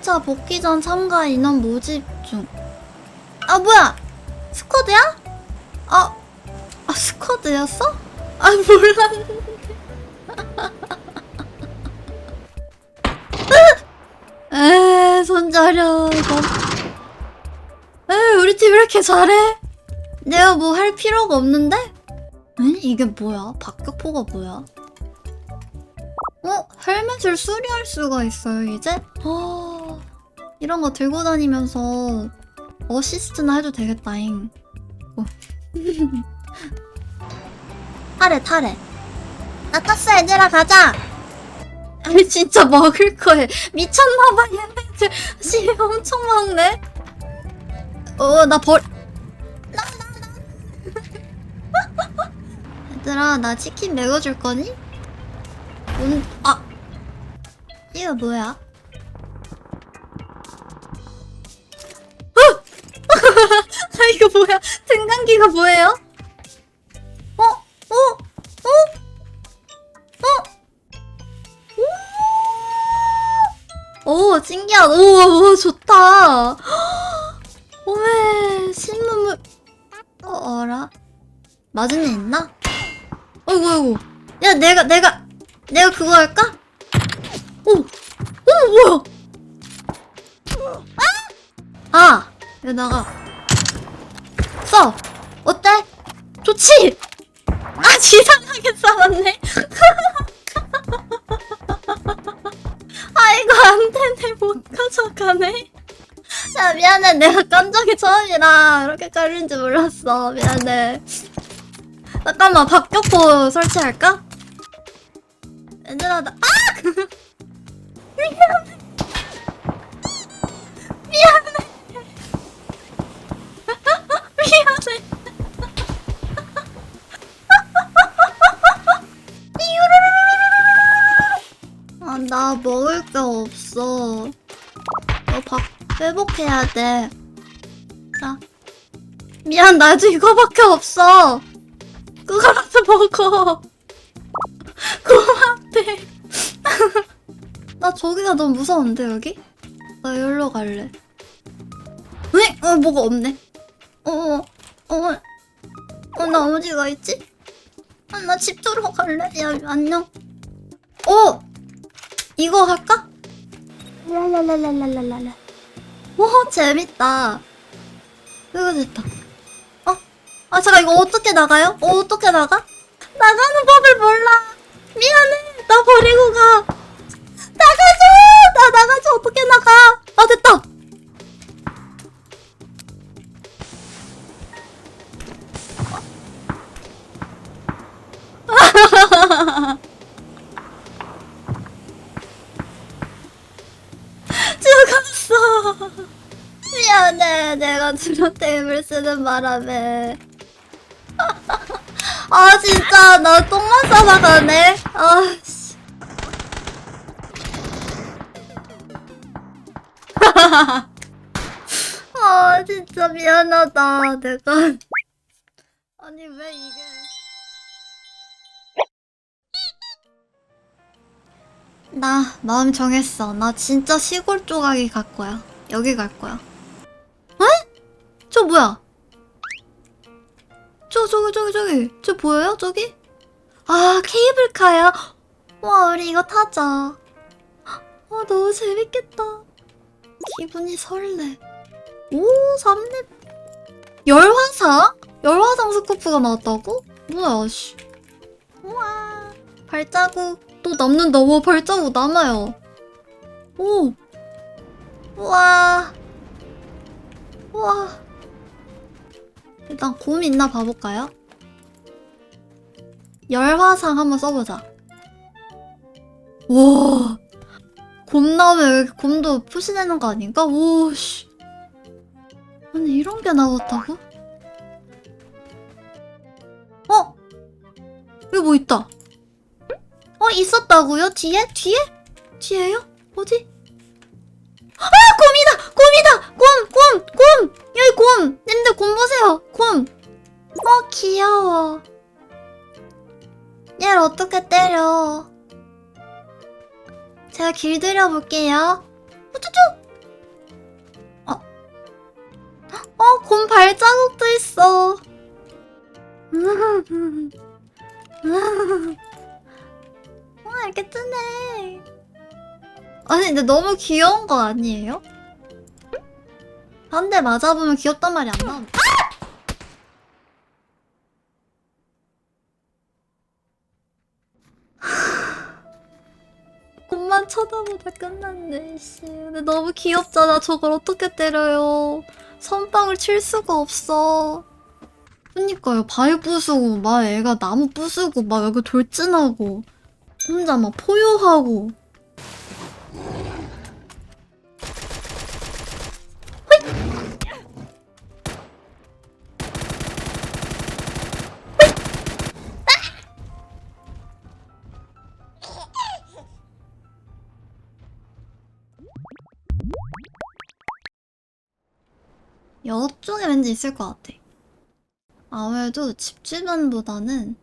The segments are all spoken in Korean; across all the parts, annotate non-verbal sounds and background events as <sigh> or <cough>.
1차 복귀전 참가 인원 모집 중. 아, 뭐야? 스쿼드야? 아, 아, 스쿼드였어? 아, 몰랐는데. <laughs> 에, 손자려. 에, 우리 팀왜 이렇게 잘해? 내가 뭐 할 필요가 없는데? 에? 이게 뭐야? 박격포가 뭐야? 어? 헬멧을 수리할 수가 있어요, 이제? 아, 이런 거 들고 다니면서 어시스트나 해도 되겠다잉. 어. 타래, 타래. 나 탔어, 얘들아, 가자! 아니, 진짜 먹을 거에 미쳤나봐, 얘네들. 씨, 엄청 많네. 어, 나 벌, 나, 나, 나. <laughs> 얘들아, 나 치킨 먹여줄 거니? 음, 아. 이거 뭐야? 이거 뭐야? 등간기가 뭐예요? 어? 어? 어? 어? 오! 오, 신기하다. 오, 오, 좋다. <gasps> 오메, 신문물. 어, 어라? 맞은 애 있나? 어이구, 어이구. 야, 내가, 내가, 내가 그거 할까? 오! 오, 뭐야? 아! 아! 여기다가. 좋지? 아, 지상하게 싸웠네. <laughs> 아, 이거 안 되네. 못 가져가네. 야, 미안해. 내가 깐 적이 처음이라 이렇게 깔린 줄 몰랐어. 미안해. 잠깐만, 박격포 설치할까? 얘들아, 나, 아! <laughs> 미안해. 미안해. 먹을 게 없어. 너밥 회복해야 돼. 자. 미안, 나도 이거밖에 없어. 그거라도 먹어. <laughs> 고맙대. <laughs> 나 저기가 너무 무서운데, 여기? 나 여기로 갈래. 왜? 어, 뭐가 없네. 어, 어, 어, 어, 나 어디가 있지? 아, 나 집 들어갈래. 야, 안녕. 어! 이거 할까? 랄랄랄랄랄랄라. 오, 재밌다. 이거 됐다. 어? 아, 잠깐, 이거 어떻게 나가요? 어, 어떻게 나가? 나가는 법을 몰라. 미안해. 나 버리고 가. 나가줘! 나 나가줘. 어떻게 나가? 내가 드론테이블 쓰는 바람에. <laughs> 아, 진짜. 나 똥만 싸다 가네. 아, 씨. <laughs> 아, 진짜 미안하다. 내가. 아니, 왜 이게. 나 마음 정했어. 나 진짜 시골 조각이 갈 거야. 여기 갈 거야. 에? 저 뭐야? 저 저기 저기 저기 저 보여요? 저기? 아 케이블카야. 와 우리 이거 타자. 아 너무 재밌겠다. 기분이 설레. 오 삼렙 열화상? 열화상 스코프가 나왔다고? 뭐야 씨. 우와 발자국 또 남는다. 와 발자국 남아요. 오. 우와. 우와. 일단 곰 있나 봐볼까요? 열화상 한번 써보자. 와. 곰 나오면 여기 곰도 표시되는 거 아닌가? 오, 씨. 아니, 이런 게 나왔다고? 어? 여기 뭐 있다. 어, 있었다고요? 뒤에? 뒤에? 뒤에요? 어디? 곰이다! 곰! 곰! 곰! 여기 곰! 님들 곰 보세요! 곰! 어 귀여워 얘를 어떻게 때려 제가 길들여 볼게요 우쭈쭈! 어? 어? 곰 발자국도 있어 <laughs> 와 이렇게 뜨네 아니 근데 너무 귀여운 거 아니에요? 한 대 맞아보면 귀엽단 말이 안 나온다. 꽃만 쳐다보다 끝났네, 씨. 근데 너무 귀엽잖아. 저걸 어떻게 때려요. 선빵을 칠 수가 없어. 그니까요. 바위 부수고, 막 애가 나무 부수고, 막 여기 돌진하고, 혼자 막 포효하고. 옆 쪽에 왠지 있을 것 같아. 아무래도 집 주변보다는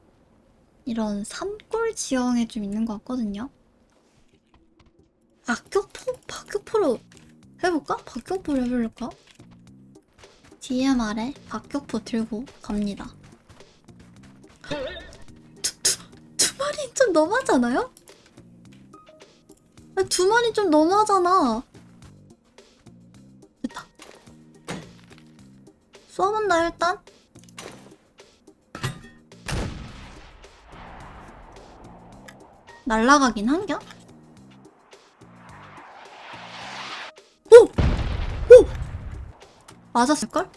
이런 산골 지형에 좀 있는 것 같거든요. 박격포? 박격포로 해볼까? 박격포로 해볼까? DMR에 박격포 들고 갑니다. 두, 두, 두 마리 좀 너무하잖아요? 아, 두 마리 좀 너무하잖아. 쏘아본다 일단. 날라가긴 한겨? 오! 오! 맞았을걸?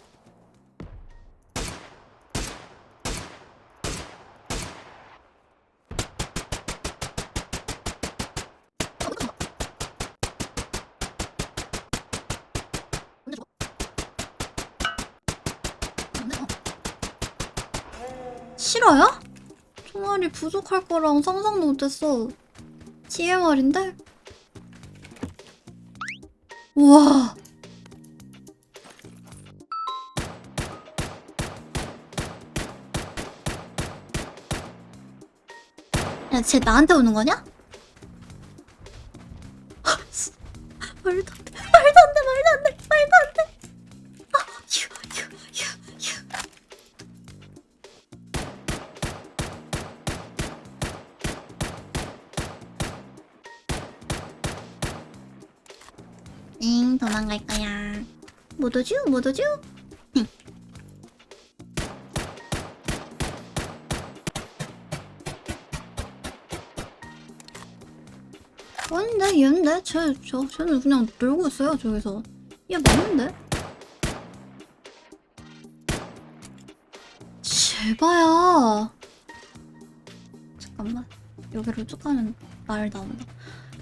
싫어요? 총알이 부족할 거랑 상상도 못했어. TMR인데? 우와. 야, 쟤 나한테 오는 거냐? 오죠? 응. 아닌데, 얘인데? 쟤, 저, 쟤는 그냥 놀고 있어요, 저기서. 얘 맞는데? 제발야. 잠깐만. 여기로 쭉 가면 말 나온다.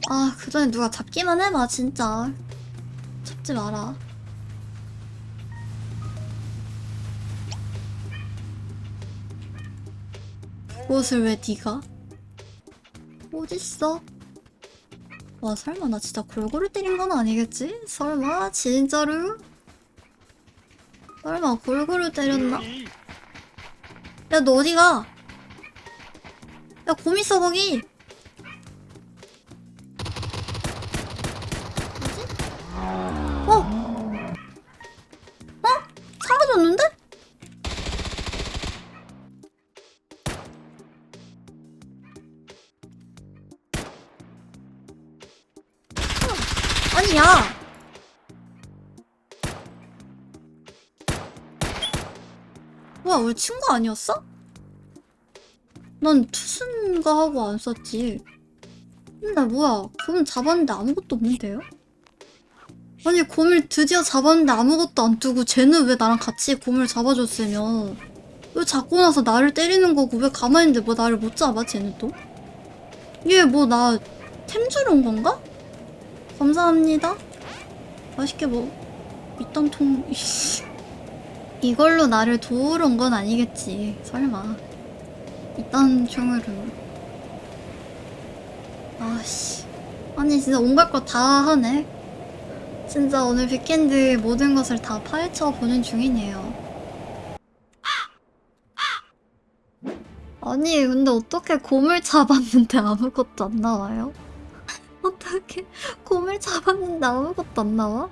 아, 그 전에 누가 잡기만 해봐, 진짜. 잡지 마라. 그것을 왜 네가? 어딨어? 와 설마 나 진짜 골고루 때린 건 아니겠지? 설마 진짜로? 설마 골고루 때렸나? 야 너 어디가? 야 곰 있어 거기! 뭐야 우리 친구 아니었어? 난 투순가 하고 안 썼지 근데 뭐야 곰 잡았는데 아무것도 없는데요? 아니 곰을 드디어 잡았는데 아무것도 안 두고 쟤는 왜 나랑 같이 곰을 잡아줬으면 왜 잡고 나서 나를 때리는 거고 왜 가만히 있는데 뭐 나를 못 잡아 쟤는 또? 얘 뭐 나 템 주러 온 건가? 감사합니다 맛있게 뭐 이딴 통 이씨. 이걸로 나를 도우러 온 건 아니겠지 설마 이딴 총으로 아씨 아니 진짜 온갖 거 다 하네 진짜 오늘 빅캔드 모든 것을 다 파헤쳐 보는 중이네요. 아니, 근데 어떻게 곰을 잡았는데 아무것도 안 나와요? <laughs> 어떻게 곰을 잡았는데 아무것도 안 나와?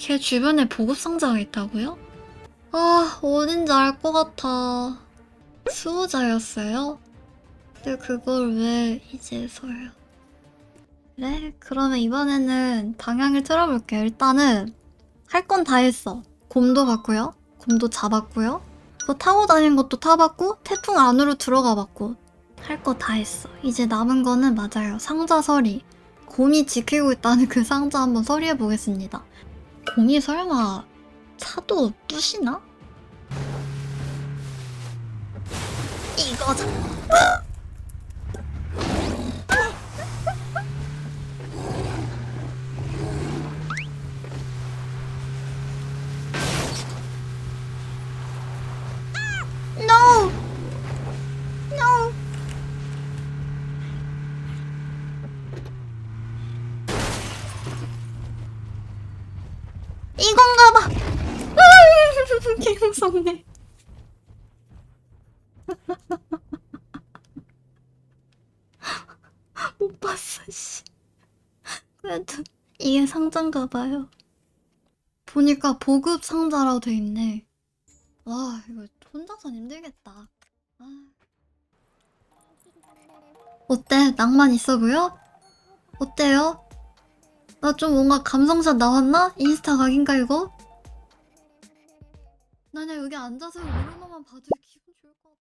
걔 주변에 보급 상자가 있다고요? 아, 어딘지 알 것 같아. 수호자였어요? 근데 그걸 왜 이제서요? 그래? 그러면 이번에는 방향을 틀어볼게요. 일단은 할 건 다 했어. 곰도 봤고요. 곰도 잡았고요. 그거 타고 다니는 것도 타봤고 태풍 안으로 들어가 봤고 할 거 다 했어. 이제 남은 거는 맞아요. 상자 서리. 곰이 지키고 있다는 그 상자 한번 서리해 보겠습니다. 곰이 설마 차도 부시나? No! 개 무섭네. 못 봤어, 씨. 그래도 이게 상자인가 봐요. 보니까 보급 상자라고 돼 있네. 와, 이거 혼자선 힘들겠다. 아. 어때? 낭만 있어 보여? 어때요? 나 좀 뭔가 감성샷 나왔나? 인스타 각인가 이거? 나 그냥 여기 앉아서 오로나만 봐도 기분 좋을 것 같아.